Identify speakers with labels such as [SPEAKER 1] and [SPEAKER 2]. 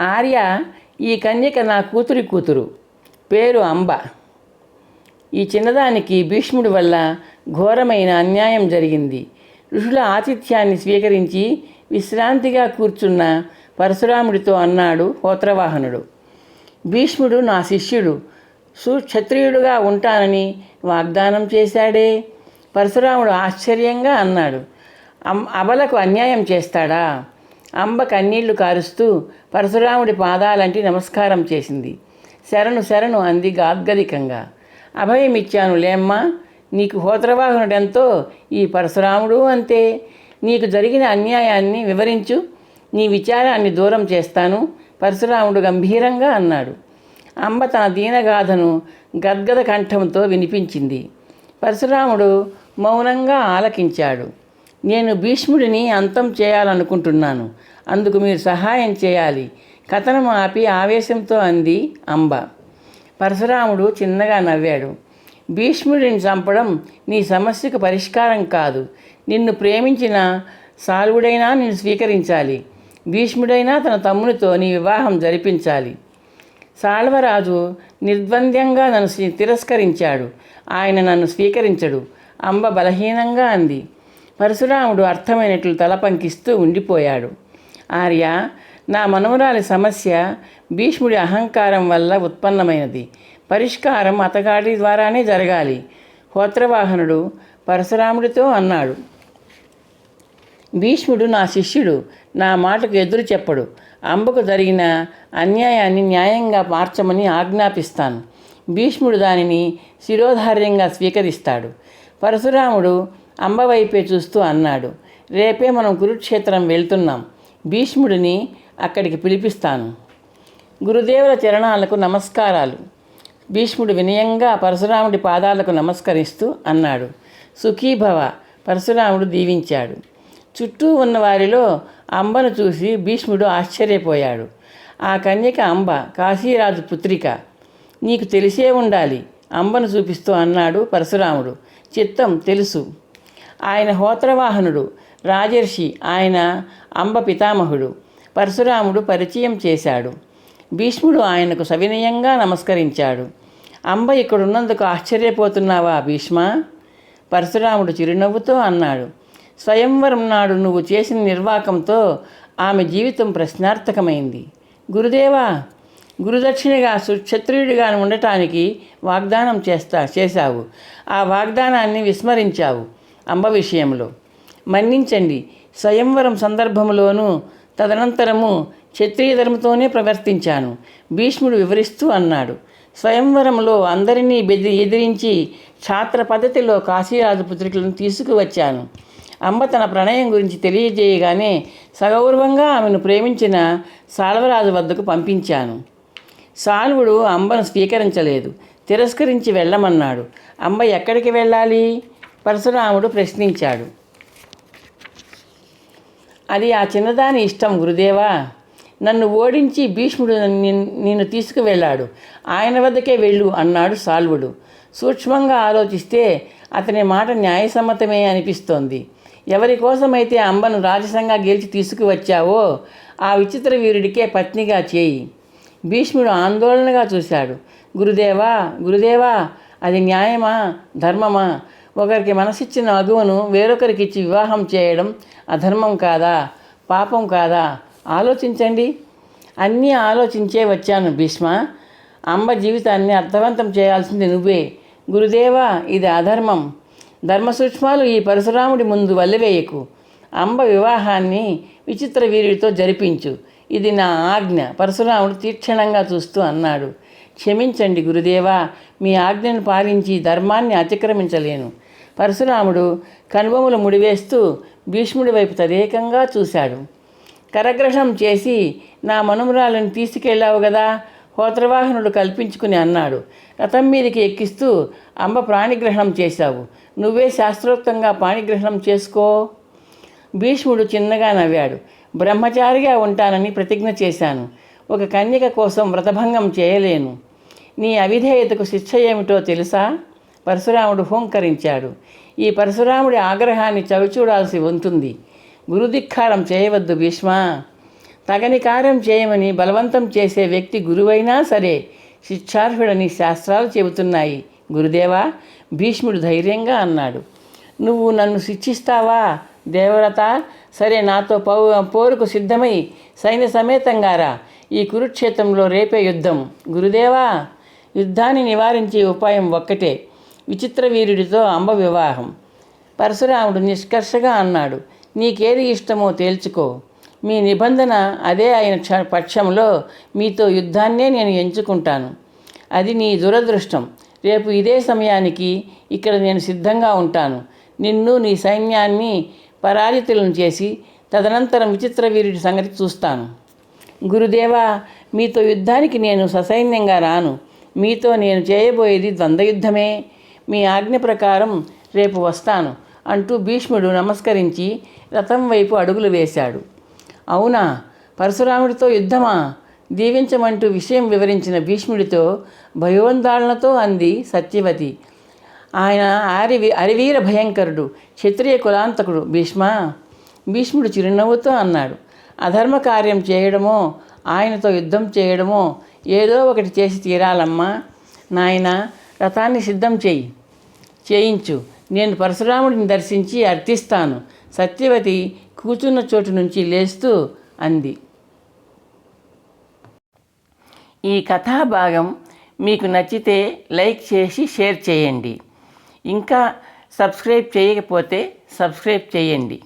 [SPEAKER 1] ఆర్య ఈ కన్యక నా కూతురి కూతురు. పేరు అంబ. ఈ చిన్నదానికి భీష్ముడి వల్ల ఘోరమైన అన్యాయం జరిగింది. ఋషుల ఆతిథ్యాన్ని స్వీకరించి విశ్రాంతిగా కూర్చున్న పరశురాముడితో అన్నాడు హోత్రవాహనుడు. భీష్ముడు నా శిష్యుడు సుక్షత్రియుడుగా ఉంటానని వాగ్దానం చేశాడే? పరశురాముడు ఆశ్చర్యంగా అన్నాడు. అబలకు అన్యాయం చేస్తాడా? అంబ కన్నీళ్ళు కారుస్తూ పరశురాముడి పాదాలంటి నమస్కారం చేసింది. శరణు శరణు అంది గాద్గదికంగా. అభయమిచ్చాను లేమ్మా నీకు హోత్రవాహనుడెంతో ఈ పరశురాముడు అంతే. నీకు జరిగిన అన్యాయాన్ని వివరించు నీ విచారాన్ని దూరం చేస్తాను పరశురాముడు గంభీరంగా అన్నాడు. అంబ తన దీనగాథను గద్గద కంఠంతో వినిపించింది. పరశురాముడు మౌనంగా ఆలకించాడు. నేను భీష్ముడిని అంతం చేయాలనుకుంటున్నాను. అందుకు మీరు సహాయం చేయాలి. కథనం ఆపి ఆవేశంతో అంది అంబ. పరశురాముడు చిన్నగా నవ్వాడు. భీష్ముడిని చంపడం నీ సమస్యకు పరిష్కారం కాదు. నిన్ను ప్రేమించిన సాల్వుడైనా నిన్ను స్వీకరించాలి. భీష్ముడైనా తన తమ్మునితో నీ వివాహం జరిపించాలి. సాల్వరాజు నిర్ద్వంద్వంగా నన్ను తిరస్కరించాడు. ఆయన నన్ను స్వీకరించడు. అంబ బలహీనంగా అంది. పరశురాముడు అర్థమైనట్లు తల పంకిస్తూ ఉండిపోయాడు. ఆర్య నా మనవరాలి సమస్య భీష్ముడి అహంకారం వల్ల ఉత్పన్నమైనది. పరిష్కారం అతగాడి ద్వారానే జరగాలి. హోత్రవాహనుడు పరశురాముడితో అన్నాడు. భీష్ముడు నా శిష్యుడు నా మాటకు ఎదురు చెప్పడు. అంబకు జరిగిన అన్యాయాన్ని న్యాయంగా మార్చమని ఆజ్ఞాపిస్తాను. భీష్ముడు దానిని శిరోధార్యంగా స్వీకరిస్తాడు. పరశురాముడు అంబవైపే చూస్తూ అన్నాడు రేపే మనం కురుక్షేత్రం వెళ్తున్నాం. భీష్ముడిని అక్కడికి పిలిపిస్తాను. గురుదేవుల చరణాలకు నమస్కారాలు. భీష్ముడు వినయంగా పరశురాముడి పాదాలకు నమస్కరిస్తూ అన్నాడు సుఖీభవ. పరశురాముడు దీవించాడు. చుట్టూ ఉన్న వారిలో అంబను చూసి భీష్ముడు ఆశ్చర్యపోయాడు. ఆ కన్యక అంబ కాశీరాజు పుత్రిక నీకు తెలిసే ఉండాలి. అంబను చూపిస్తూ అన్నాడు పరశురాముడు. చిత్తం తెలుసు. ఆయన హోత్రవాహనుడు రాజర్షి ఆయన అంబ పితామహుడు. పరశురాముడు పరిచయం చేశాడు. భీష్ముడు ఆయనకు సవినయంగా నమస్కరించాడు. అంబ ఇక్కడున్నందుకు ఆశ్చర్యపోతున్నావా భీష్మ? పరశురాముడు చిరునవ్వుతో అన్నాడు. స్వయంవరం నాడు నువ్వు చేసిన నిర్వాకంతో ఆమె జీవితం ప్రశ్నార్థకమైంది. గురుదేవా గురుదక్షిణగా సుక్షత్రియుడిగా ఉండటానికి వాగ్దానం చేస్తా చేశావు. ఆ వాగ్దానాన్ని విస్మరించావు అంబ విషయంలో. మన్నించండి. స్వయంవరం సందర్భంలోనూ తదనంతరము క్షత్రియ ధర్మతోనే ప్రవర్తించాను. భీష్ముడు వివరిస్తూ అన్నాడు. స్వయంవరంలో అందరినీ బెదిరి ఎదిరించి ఛాత్ర పద్ధతిలో కాశీరాజు పుత్రికలను తీసుకువచ్చాను. అంబ తన ప్రణయం గురించి తెలియజేయగానే సగౌరవంగా ఆమెను ప్రేమించిన సాల్వరాజు వద్దకు పంపించాను. సాల్వుడు అంబను స్వీకరించలేదు. తిరస్కరించి వెళ్ళమన్నాడు. అంబ ఎక్కడికి వెళ్ళాలి? పరశురాముడు ప్రశ్నించాడు. అది ఆ చిన్నదాని ఇష్టం గురుదేవా. నన్ను ఓడించి భీష్ముడు నిన్- నిన్ను తీసుకువెళ్ళాడు. ఆయన వద్దకే వెళ్ళు అన్నాడు సాల్వుడు. సూక్ష్మంగా ఆలోచిస్తే అతని మాట న్యాయసమ్మతమే అనిపిస్తోంది. ఎవరి కోసమైతే అంబను రాజసంగా గెలిచి తీసుకువచ్చావో ఆ విచిత్ర వీరుడికే పత్నిగా చేయి. భీష్ముడు ఆందోళనగా చూశాడు. గురుదేవా గురుదేవా అది న్యాయమా? ధర్మమా? ఒకరికి మనసిచ్చిన అగువను వేరొకరికి ఇచ్చి వివాహం చేయడం అధర్మం కాదా? పాపం కాదా? ఆలోచించండి. అన్నీ ఆలోచించే వచ్చాను భీష్మ. అంబ జీవితాన్ని అర్థవంతం చేయాల్సింది నువ్వే. గురుదేవా ఇది అధర్మం. ధర్మ సూక్ష్మాలు ఈ పరశురాముడి ముందు వల్లివేయకు అంబ వివాహాన్ని విచిత్ర వీరుడితో జరిపించు. ఇది నా ఆజ్ఞ. పరశురాముడు తీక్షణంగా చూస్తూ అన్నాడు. క్షమించండి గురుదేవా మీ ఆజ్ఞను పాలించి ధర్మాన్ని అతిక్రమించలేను. పరశురాముడు కనుబొమ్మలు ముడివేస్తూ భీష్ముడి వైపు తదేకంగా చూశాడు. కరగ్రహణం చేసి నా మనుమరాలను తీసుకెళ్ళావు కదా హోత్రవాహనుడు కల్పించుకుని అన్నాడు. రథం మీదకి ఎక్కిస్తూ అంబ ప్రాణిగ్రహణం చేశావు. నువ్వే శాస్త్రోక్తంగా పాణిగ్రహణం చేసుకో. భీష్ముడు చిన్నగా నవ్వాడు. బ్రహ్మచారిగా ఉంటానని ప్రతిజ్ఞ చేశాను. ఒక కన్యక కోసం వ్రతభంగం చేయలేను. నీ అవిధేయతకు శిక్ష ఏమిటో తెలుసా? పరశురాముడు హోంకరించాడు. ఈ పరశురాముడి ఆగ్రహాన్ని చవిచూడాల్సి ఉంటుంది. గురుధిక్కారం చేయవద్దు భీష్మ. తగని కార్యం చేయమని బలవంతం చేసే వ్యక్తి గురువైనా సరే శిక్షార్హుడని శాస్త్రాలు చెబుతున్నాయి. గురుదేవా భీష్ముడు ధైర్యంగా అన్నాడు. నువ్వు నన్ను శిక్షిస్తావా దేవరత సరే నాతో పౌ పోరుకు సిద్ధమై సైన్య సమేతంగా రా ఈ కురుక్షేత్రంలో రేపే యుద్ధం. గురుదేవా యుద్ధాన్ని నివారించే ఉపాయం ఒక్కటే విచిత్ర వీరుడితో అంబ వివాహం. పరశురాముడు నిష్కర్షగా అన్నాడు నీకేది ఇష్టమో తేల్చుకో. మీ నిబంధన అదే అయిన పక్షంలో మీతో యుద్ధాన్నే నేను ఎంచుకుంటాను. అది నీ దురదృష్టం. రేపు ఇదే సమయానికి ఇక్కడ నేను సిద్ధంగా ఉంటాను. నిన్ను నీ సైన్యాన్ని పరాజితులను చేసి తదనంతరం విచిత్ర వీరుడి సంగతి చూస్తాను. గురుదేవా మీతో యుద్ధానికి నేను ససైన్యంగా రాను. మీతో నేను చేయబోయేది ద్వంద్వయుద్ధమే. మీ ఆజ్ఞ ప్రకారం రేపు వస్తాను అంటూ భీష్ముడు నమస్కరించి రథం వైపు అడుగులు వేశాడు. అవునా పరశురాముడితో యుద్ధమా? దీవించమంటూ విషయం వివరించిన భీష్ముడితో భయోందాళనతో అంది సత్యవతి. ఆయన ఆరి అరివీర భయంకరుడు క్షత్రియ కులాంతకుడు భీష్మ. భీష్ముడు చిరునవ్వుతో అన్నాడు అధర్మ కార్యం చేయడమో ఆయనతో యుద్ధం చేయడమో ఏదో ఒకటి చేసి తీరాలమ్మా. నాయన రథాన్ని సిద్ధం చేయి చేయించు. నేను పరశురాముడిని దర్శించి అర్థిస్తాను సత్యవతి కూర్చున్న చోటు నుంచి లేస్తూ అంది. ఈ కథాభాగం మీకు నచ్చితే లైక్ చేసి షేర్ చేయండి. ఇంకా సబ్స్క్రైబ్ చేయకపోతే సబ్స్క్రైబ్ చేయండి.